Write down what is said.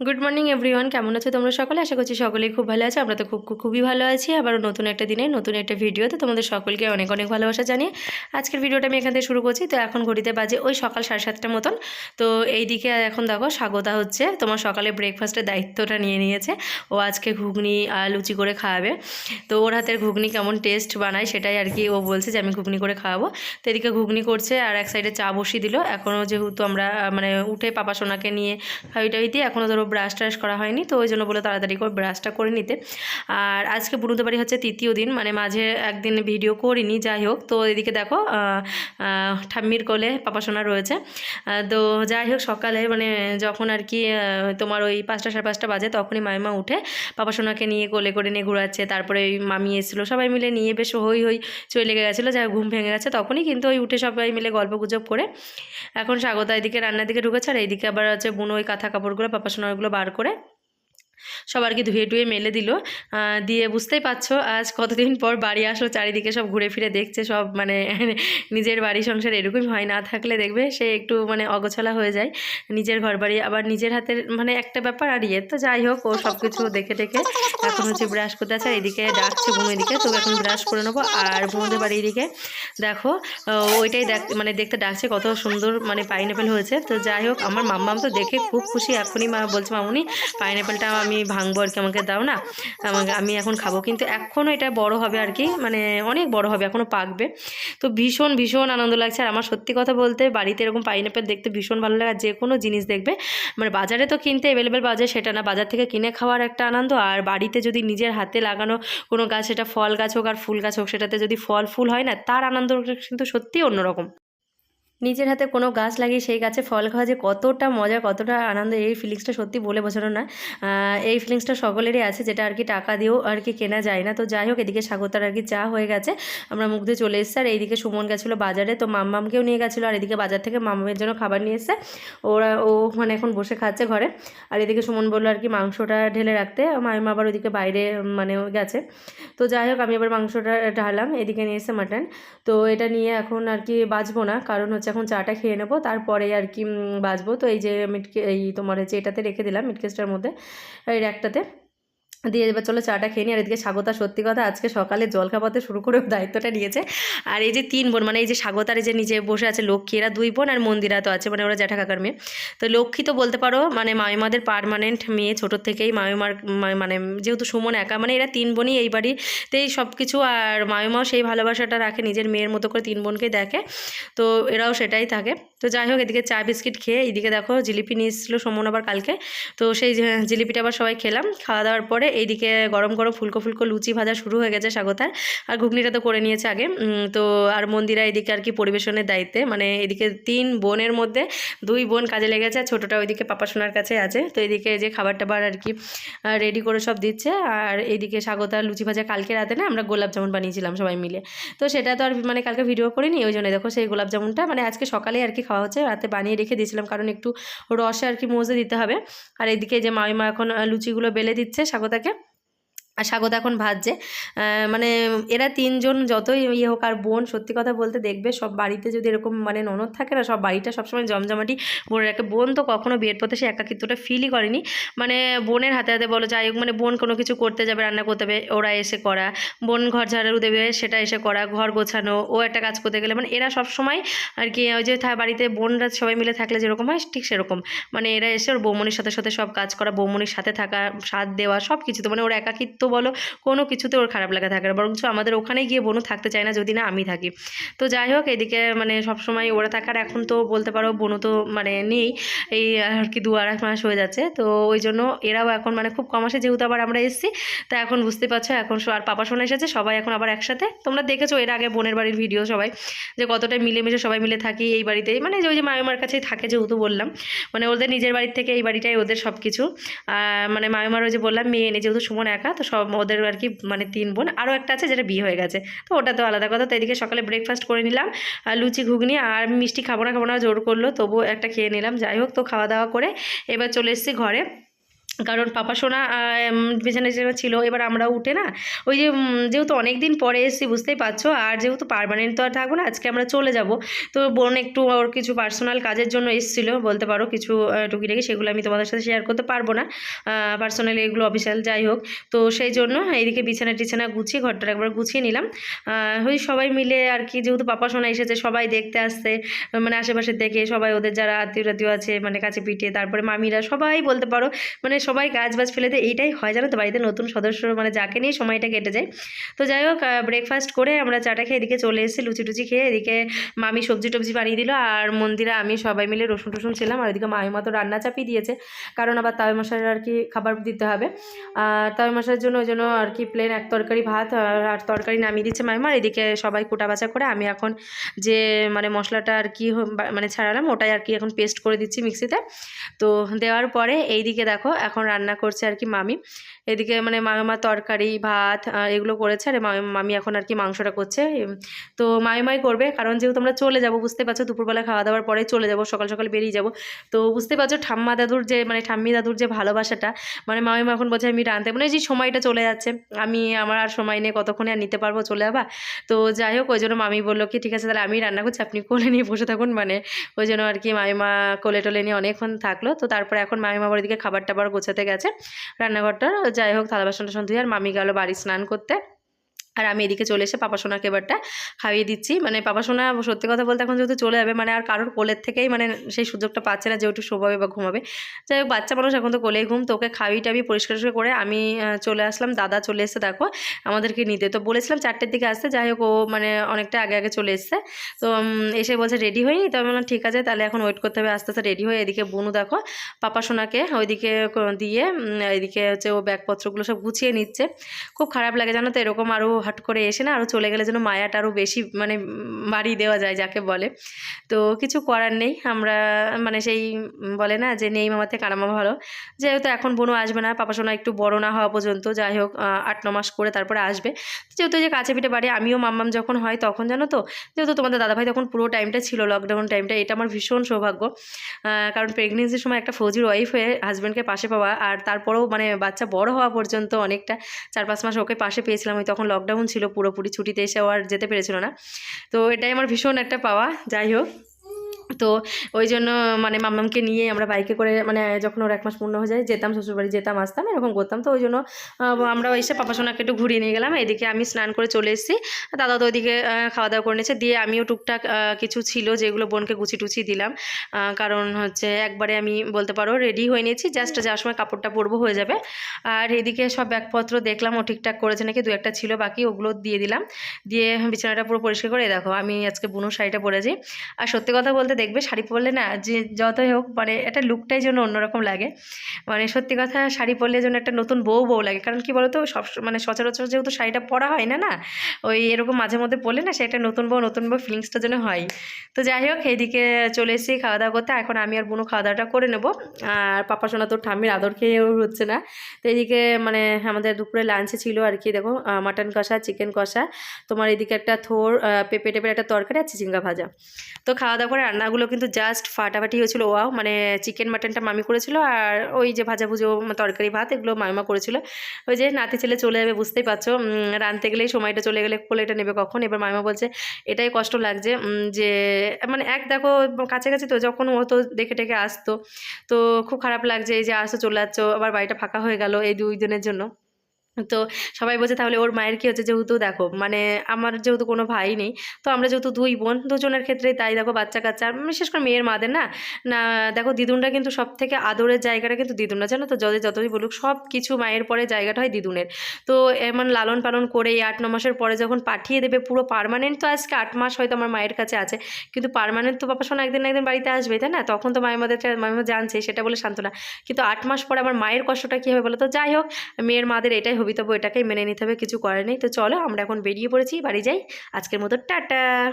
Good morning everyone কেমন আছো তোমরা সকলে? আশা করছি সকলেই খুব ভালো আছে। আমরা তো খুব খুব- খুবই ভালো আছি। আবার নতুন একটা দিনে, নতুন একটা ভিডিওতে তোমাদের সকলকে অনেক অনেক ভালোবাসা জানিয়ে আজকের ভিডিওটা আমি এখান থেকে শুরু করছি। তো এখন ঘড়িতে বাজে ওই সকাল সাড়ে সাতটার মতন। তো এই দিকে এখন দেখো, স্বাগতা হচ্ছে। তোমার সকালে ব্রেকফাস্টের দায়িত্বটা নিয়ে নিয়েছে। ও আজকে ঘুগনি আর লুচি করে খাওয়াবে তো ওর হাতের ঘুগনি কেমন টেস্ট বানায় সেটাই আর কি ও বলছে যে আমি ঘুগনি করে খাওয়াবো। তো এদিকে ঘুগনি করছে আর এক সাইডে চা বসিয়ে দিল। এখনও যেহেতু আমরা মানে উঠে পাপা সোনাকে নিয়ে খাই টাই দিয়ে এখনও ধরো ব্রাশ ট্রাশ করা হয়নি, তো ওই জন্য বলে তাড়াতাড়ি করে ব্রাশটা করে নিতে। আর আজকে বুনুতে বাড়ি হচ্ছে তৃতীয় দিন মানে মাঝে একদিন ভিডিও করিনি, যাই হোক। তো এদিকে দেখো ঠাম্মির কোলে পাপা সোনা রয়েছে। তো যাই হোক, সকালে মানে যখন আর কি তোমার ওই পাঁচটা সাড়ে পাঁচটা বাজে, তখনই মাইমা উঠে পাপা সোনাকে নিয়ে কোলে করে নিয়ে ঘোরাচ্ছে। তারপরে ওই মামি এসেছিল, সবাই মিলে নিয়ে বেশ হই হই চলে গেছিল যা ঘুম ভেঙে গেছে। তখনই কিন্তু ওই উঠে সবাই মিলে গল্প গুজব করে। এখন স্বাগতা এদিকে রান্নার দিকে ঢুকেছে, আর এইদিকে আবার হচ্ছে বুনো ওই কাঁথা কাপড়গুলো পাপা সোনারগুলো বার করে সবার কি ধুয়ে টুয়ে মেলে দিল। দিয়ে বুঝতেই পারছ, আজ কতদিন পর বাড়ি আসলো, চারিদিকে সব ঘুরে ফিরে দেখছে, সব মানে নিজের বাড়ি সংসার এরকমই হয়, না থাকলে দেখবে সে একটু মানে অগোছালা হয়ে যায়। নিজের ঘর বাড়ি, আবার নিজের হাতের মানে একটা ব্যাপার আর ইয়ে তো যাই হোক, ও সব কিছু দেখে দেখে এখন হচ্ছে ব্রাশ করতে আছে এদিকে ডাকছে বোন এদিকে তো এখন ব্রাশ করে নেব। আর বোনদের বাড়ি এদিকে, দেখো ওইটাই দেখ মানে দেখতে ডাকছে, কত সুন্দর মানে পাইনঅ্যাপেল হয়েছে। তো যাই হোক, আমার মাম্মাম তো দেখে খুব খুশি, এখনই মা বলছে, মামুনি পাইনঅ্যাপেলটা আমি ভাঙবো আর কি, আমাকে দাও না। আমাকে আমি এখন খাব। কিন্তু এখনও এটা বড় হবে আর কি মানে অনেক বড় হবে এখনও পাকবে। তো ভীষণ ভীষণ আনন্দ লাগছে। আর আমার সত্যি কথা বলতে বাড়িতে এরকম পাইনঅ্যাপেল দেখতে ভীষণ ভালো লাগে। যে কোনো জিনিস দেখবে মানে বাজারে তো কিনতে অ্যাভেলেবেল বাজার, সেটা না। বাজার থেকে কিনে খাওয়ার একটা আনন্দ। আর বাড়িতে যদি নিজের হাতে লাগানো কোনো গাছ, সেটা ফল গাছ হোক আর ফুল গাছ হোক, সেটাতে যদি ফল ফুল হয় না, তার আনন্দ কিন্তু সত্যিই অন্যরকম। নিজের হাতে কোনো গাছ লাগিয়ে সেই গাছে ফল খাওয়া যে কতটা মজা, কতটা আনন্দ, এই ফিলিংসটা সত্যি বলে বোঝানো না। এই ফিলিংসটা সকলেরই আছে যেটা আর কি টাকা দিয়েও আর কি কেনা যায় না। তো যাই হোক, এদিকে স্বাগতার আর কি চা হয়ে গেছে। আমরা মুখ দিয়ে চলে এসেছি। আর এইদিকে সুমন গেছিল বাজারে। তো মাম্মামকেও নিয়ে গেছিল। আর এদিকে বাজার থেকে মাম্মামের জন্য খাবার নিয়ে এসছে। ওরা, ও মানে এখন বসে খাচ্ছে ঘরে। আর এদিকে সুমন বলল আর কি মাংসটা ঢেলে রাখতে। মামিমা আবার ওদিকে বাইরে মানে গেছে। তো যাই হোক, আমি এবার মাংসটা ঢালাম এদিকে নিয়ে এসে মাটন তো এটা নিয়ে এখন আর কি বাঁচবো না। কারণ হচ্ছে এখন চাটা খেয়ে নেব, তারপরে আর কি বাজবো। তো এই যে মিটকে এই তোমার হচ্ছে এটাতে রেখে দিলাম মিটকেসটার মধ্যে, এই র্যাকটাতে। দিয়ে এবার চলো চাটা খেয়ে নিই। আর এদিকে স্বাগতা সত্যি কথা, আজকে সকালে জলখাবাতে শুরু করে দায়িত্বটা নিয়েছে। আর এই যে তিন বোন মানে এই যে স্বাগতার এই যে নিজে বসে আছে লক্ষ্মী, এরা দুই বোন আর মন্দিরা তো আছে মানে ওরা জ্যাঠা কাকার মেয়ে। তো লক্ষ্মী তো বলতে পারো মানে মামিমাদের পারমানেন্ট মেয়ে ছোটোর থেকেই মামিমার মানে যেহেতু সুমন একা মানে এরা তিন বোনই এই বাড়িতেই সব কিছু আর মামিমাও সেই ভালোবাসাটা রাখে, নিজের মেয়ের মতো করে তিন বোনকেই দেখে। তো এরাও সেটাই থাকে। তো যাই হোক, এদিকে চা, বিস্কিট খেয়ে এইদিকে দেখো জিলিপি নিয়ে এসেছিল সোমন আবার কালকে। তো সেই জিলিপিটা আবার সবাই খেলাম। খাওয়া দাওয়ার পরে এইদিকে গরম গরম ফুলকো ফুলকো লুচি ভাজা শুরু হয়ে গেছে স্বাগতার। আর ঘুগনিটা তো করে নিয়েছে আগে। তো আর মন্দিরা এদিকে আর কি পরিবেশনের দায়িত্বে। মানে এদিকে তিন বোনের মধ্যে দুই বোন কাজে লেগেছে ছোটোটা ওইদিকে পাপা সোনার কাছে আছে। তো এদিকে যে খাবার টাবার আর কি রেডি করে সব দিচ্ছে। আর এইদিকে স্বাগতার লুচি ভাজা কালকে রাতে না আমরা গোলাপ জামুন বানিয়েছিলাম সবাই মিলে। তো সেটা তো আর মানে কালকে ভিডিও করিনি, ওই জন্য দেখো সেই গোলাপ জামুনটা। মানে আজকে সকালে আর কি খাওয়া হচ্ছে, রাতে বানিয়ে রেখে দিয়েছিলাম, কারণ একটু রসে আর কি মজে দিতে হবে। আর এদিকে যে মামিমা এখন লুচিগুলো বেলে দিচ্ছে থাকে আর স্বাগত এখন ভাজছে। মানে এরা তিনজন যতই ইয়ে হোক আর বোন, সত্যি কথা বলতে দেখবে সব বাড়িতে যদি এরকম মানে ননদ থাকে না, সব বাড়িটা সবসময় জমজমাটি ভরে রাখে। বোন তো কখনো বিয়ের পথে সে একাকিত্বটা ফিলই করেনি। মানে বোনের হাতে হাতে বলো, যাই হোক মানে বোন কোনো কিছু করতে যাবে, রান্না করতে হবে ওরা এসে করা। বোন ঘর ঝাড়ু দেবে, সেটা এসে করা, ঘর গোছানো, ও একটা কাজ করতে গেলে। মানে এরা সব সময় আর কি, ওই যে বাড়িতে বোনরা সবাই মিলে থাকলে যেরকম হয়, ঠিক সেরকম। মানে এরা এসে ওর বৌমনির সাথে সাথে সব কাজ করা, বৌমনির সাথে থাকা, সাথ দেওয়া সব কিছু তো মানে ওর একাকিত্ব বলো, কোনো কিছুতে ওর খারাপ লাগা থাকে না। বরঞ্চ আমাদের ওখানে গিয়ে বোনও থাকতে চায় না যদি না আমি থাকি। তো যাই হোক, এদিকে মানে সব সময় ওরা থাকার এখন তো বলতে পারো বোনও তো মানে নেই। এই আর কি দু আড়াই মাস হয়ে যাচ্ছে। তো ওই জন্য এরাও এখন মানে খুব কম আসে, যেহেতু আবার আমরা এসেছি। তা এখন বুঝতে পারছ, এখন আর পাপা শোনা এসেছে, সবাই এখন আবার একসাথে। তোমরা দেখেছ এর আগে বোনের বাড়ির ভিডিও সবাই, যে কতটা মিলেমিশে সবাই মিলে থাকি এই বাড়িতেই মানে যে ওই যে মামিমার কাছেই থাকে যেহেতু বললাম। মানে ওদের নিজের বাড়ির থেকে এই বাড়িটাই ওদের সব কিছু মানে মামিমার ওই যে বললাম, মেয়ে এনে যেহেতু সুমন একা, তো সব ওদের আর কি মানে তিন বোন। আরও একটা আছে যেটা বিয়ে হয়ে গেছে। তো ওটা তো আলাদা কথা। তো এদিকে সকালে ব্রেকফাস্ট করে নিলাম লুচি, ঘুগনি আর মিষ্টি খাব না খাব না জোর করল। তবুও একটা খেয়ে নিলাম। যাই হোক, তো খাওয়া দাওয়া করে এবার চলে এসেছি ঘরে। কারণ পাপা সোনা বিছানা যেখানে ছিল, এবার আমরা উঠে না, ওই যে যেহেতু অনেক দিন পরে এসেছি, বুঝতেই পারছ, আর যেহেতু পারমানেন্ট তো আর থাকব না, আজকে আমরা চলে যাব। তো বোন একটু ওর কিছু পার্সোনাল কাজের জন্য এসেছিল, বলতে পারো কিছু টুকিটাকি, সেগুলো আমি তোমাদের সাথে শেয়ার করতে পারব না। পার্সোনালি এগুলো অফিসিয়াল যাই হোক, তো সেই জন্য এইদিকে বিছানা টিছানা গুছিয়ে ঘরটা একবার গুছিয়ে নিলাম। ওই সবাই মিলে আর কি, যেহেতু পাপা সোনা এসেছে, সবাই দেখতে আসছে মানে আশেপাশে দেখে সবাই, ওদের যারা আত্মীয় আছে মানে কাছে পিঠে তারপরে মামিরা সবাই বলতে পারো মানে সবাই কাজ বাজ ফেলে দেয়, এইটাই হয় জানো তো বাড়িতে নতুন সদস্য মানে যাকে নিয়ে সময়টা কেটে যায়। তো যাই হোক ব্রেকফাস্ট করে আমরা চাটা খেয়ে এদিকে চলে এসেছি লুচি টুচি খেয়ে এদিকে মামি সবজি টবজি বানিয়ে দিল আর মন্দিরে আমি সবাই মিলে রসুন টসুন ছিলাম আর এদিকে মামি মতো রান্না চাপিয়ে দিয়েছে। কারণ আবার তাওয় মশার আর কি খাবার দিতে হবে। তাওয় মশার জন্য ওই জন্য আর কি প্লেন এক তরকারি ভাত আর তরকারি নামিয়ে দিচ্ছে মামিমার এদিকে সবাই কুটা বাছা করে আমি এখন যে মানে মশলাটা আর কি মানে ছাড়ালাম ওটাই আর কি এখন পেস্ট করে দিচ্ছি মিক্সিতে তো দেওয়ার পরে এইদিকে দেখো এখন রান্না করছে আর কি মামি। এদিকে মানে মামিমা তরকারি, ভাত এগুলো করেছে আর মামি- এখন আর কি মাংসটা করছে। তো মামিমাই করবে, কারণ যেহেতু আমরা চলে যাব, বুঝতে পারছ? দুপুরবেলা খাওয়া দাওয়ার পরে চলে যাব, সকাল সকাল বেরিয়ে যাব। তো বুঝতে পারছ ঠাম্মা দাদুর যে মানে ঠাম্মি দাদুর যে ভালোবাসাটা মানে মামিমা এখন বলছে আমি রাঁধতে মানে যে সময়টা চলে যাচ্ছে, আমি আমার আর সময় নেই, কতক্ষণে আর নিতে পারব চলে যাবা তো যাই হোক, ওই জন্য মামি বলল কি, ঠিক আছে, তাহলে আমি রান্না করছি, আপনি কোলে নিয়ে বসে থাকুন। মানে ওই জন্য আর কি মামিমা কোলে টোলে নিয়ে অনেকক্ষণ থাকল। তো তারপরে এখন মামিমা বাড়ির দিকে খাবার টাবার গোছাতে গেছে। রান্নাঘরটা, যাই হোক, থালা বাসনটা টাসন ধুয়ে আর মামি গেল বাড়ি স্নান করতে। আর আমি এদিকে চলে এসে পাপা সোনাকে এবারটা খাইয়ে দিচ্ছি। মানে পাপা সোনা সত্যি কথা বলতে এখন যেহেতু চলে যাবে মানে আর কারোর কোলের থেকেই মানে সেই সুযোগটা পাচ্ছে না যে একটু শোভাবে বা ঘুমাবে। যাই হোক, বাচ্চা মানুষ এখন তো কোলেই ঘুম, তো ওকে খাইয়ে টাবি পরিষ্কার করে আমি চলে আসলাম। দাদা চলে এসে দেখো, আমাদেরকে নিতে। তো বলেছিলাম চারটের দিকে আসতে, যাই হোক, ও মানে অনেকটা আগে আগে চলে এসছে। তো এসে বলছে রেডি হয়নি, তো আমি বললাম, ঠিক আছে, তাহলে এখন ওয়েট করতে হবে। আস্তে আস্তে রেডি হয়ে এদিকে বনু, দেখো, পাপা সোনাকে ওইদিকে দিয়ে এদিকে হচ্ছে ও ব্যাগপত্রগুলো সব গুছিয়ে নিচ্ছে। খুব খারাপ লাগে, জানো তো? এরকম আরও হট করে এসে না আরও চলে গেলে যেন মায়াটা আরও বেশি মানে বাড়িয়ে দেওয়া যায় যাকে বলে। তো কিছু করার নেই, আমরা মানে সেই বলে না যে নেই মামাতে কারামা ভালো। যেহেতু এখন বোনও আসবে না, পাপা সোনা একটু বড় না হওয়া পর্যন্ত, যাই হোক আট, ন মাস করে তারপরে আসবে। যেহেতু যে কাছে পিঠে বাড়ি, আমিও মাম্মাম যখন হয় তখন জানো তো, যেহেতু তোমাদের দাদাভাই তখন পুরো টাইমটা ছিল লকডাউন টাইমটা এটা আমার ভীষণ সৌভাগ্য। কারণ প্রেগনেন্সির সময় একটা ফৌজির ওয়াইফ হয়ে হাজব্যান্ডকে পাশে পাওয়া, আর তারপরেও মানে বাচ্চা বড় হওয়া পর্যন্ত অনেকটা, চার, পাঁচ মাস ওকে পাশে পেয়েছিলাম, ওই তখন লকডাউন ছিল পুরোপুরি? ছুটিতে এসে আর যেতে পেরেছিল না। তো এটাই আমার ভীষণ একটা পাওয়া। যাই হোক। তো ওই জন্য মানে মামামকে নিয়ে আমরা বাইকে করে মানে যখন ওর এক মাস পূর্ণ হয়ে যায় যেতাম শ্বশুরবাড়ি যেতাম আসতাম এরকম করতাম। তো ওই জন্য আমরা এসে পাপা সোনাকে একটু ঘুরিয়ে নিয়ে গেলাম। এদিকে আমি স্নান করে চলে এসেছি। দাদা তো ওইদিকে খাওয়া দাওয়া করে নিয়েছে। দিয়ে আমিও টুকটাক কিছু ছিল যেগুলো বোনকে গুছি টুচি দিলাম। কারণ হচ্ছে একবারে আমি বলতে পারো রেডি হয়ে নিয়েছি। জাস্ট যাওয়ার সময় কাপড়টা পরবো হয়ে যাবে। আর এদিকে সব ব্যাগপত্র দেখলাম ও ঠিকঠাক করেছে নাকি দু একটা ছিল বাকি ওগুলো দিয়ে দিলাম। দিয়ে বিছানাটা পুরো পরিষ্কার করে দেখো আমি আজকে বুনো শাড়িটা পরেছি। আর সত্যি কথা বলতে দেখবে, শাড়ি পরলে না যে যতই হোক মানে একটা লুকটাই যেন অন্যরকম লাগে। মানে সত্যি কথা, শাড়ি পরলে যেন একটা নতুন বউ বউ লাগে। কারণ কি বলতো, সব মানে সচরাচর যেহেতু শাড়িটা পরা হয় না না, ওই এরকম মাঝে মধ্যে পরলে না সেটা নতুন বউ নতুন বউ ফিলিংসটা যেন হয়। তো যাই হোক, এইদিকে চলে এসেছি খাওয়া দাওয়া করতে। এখন আমি আর বুনো খাওয়া দাওয়াটা করে নেব। আর পাপা সোনা তো ঠাম্মির আদর খেয়েও হচ্ছে না। তো এদিকে মানে আমাদের দুপুরে লাঞ্চে ছিল আর কি, দেখো মাটন কষা চিকেন কষা। তোমার এদিকে একটা থোর পেঁপে টেপের একটা তরকারি আর চিচিঙ্গা ভাজা। তো খাওয়া দাওয়া করে রান্নাগুলো কিন্তু জাস্ট ফাটাফাটি হয়েছিল। ওয়াও মানে চিকেন মাটনটা মামি করেছিল আর ওই যে ভাজা ভুজো তরকারি, ভাত এগুলো মামিমা করেছিল। ওই যে নাতি ছেলে চলে যাবে, বুঝতেই পারছ। রাঁধতে গেলেই সময়টা চলে গেলে কোলেটা নেবে কখন? এবার মামিমা বলছে, এটাই কষ্ট লাগছে যে মানে এক দেখো, কাছাকাছি তো, যখন ও তো দেখে টেকে আসতো, তো খুব খারাপ লাগছে, এই যে আসো, চলে যাচ্ছ, আবার বাড়িটা ফাঁকা হয়ে গেল এই দুই দিনের জন্য। তো সবাই বলছে, তাহলে ওর মায়ের কী হচ্ছে? যেহেতু দেখো মানে আমার যেহেতু কোনো ভাই নেই, তো আমরা যেহেতু দুই বোন, দুজনের ক্ষেত্রেই তাই দেখো বাচ্চা কাচ্চা, বিশেষ করে মেয়ের মাদের না না, দেখো দিদুনরা কিন্তু সব থেকে আদরের জায়গাটা কিন্তু দিদুনরা, জানো তো? যতই যতই বলুক সব কিছু মায়ের পরে জায়গাটা হয় দিদুনের। তো এমন লালন পালন করে এই আট, ন মাসের পরে যখন পাঠিয়ে দেবে, পুরো পারমানেন্ট তো আজকে আট মাস হয়তো আমার মায়ের কাছে আছে, কিন্তু পারমানেন্ট তো বাবা শোনা একদিন না একদিন বাড়িতে আসবে, তাই না? তখন তো মায়ের মাদের মায়ের জানছে, সেটা বলে সান্ত্বনা। কিন্তু আট মাস পরে আমার মায়ের কষ্টটা কী হবে বলো তো? যাই হোক, মেয়ের মাদের এটাই হবিতব্য এটাকেই মেনে নিতে হবে, কিছু করার নেই। তো চলো আমরা এখন বেরিয়ে পড়েছি, বাড়ি যাই। আজকের মতো টাটা।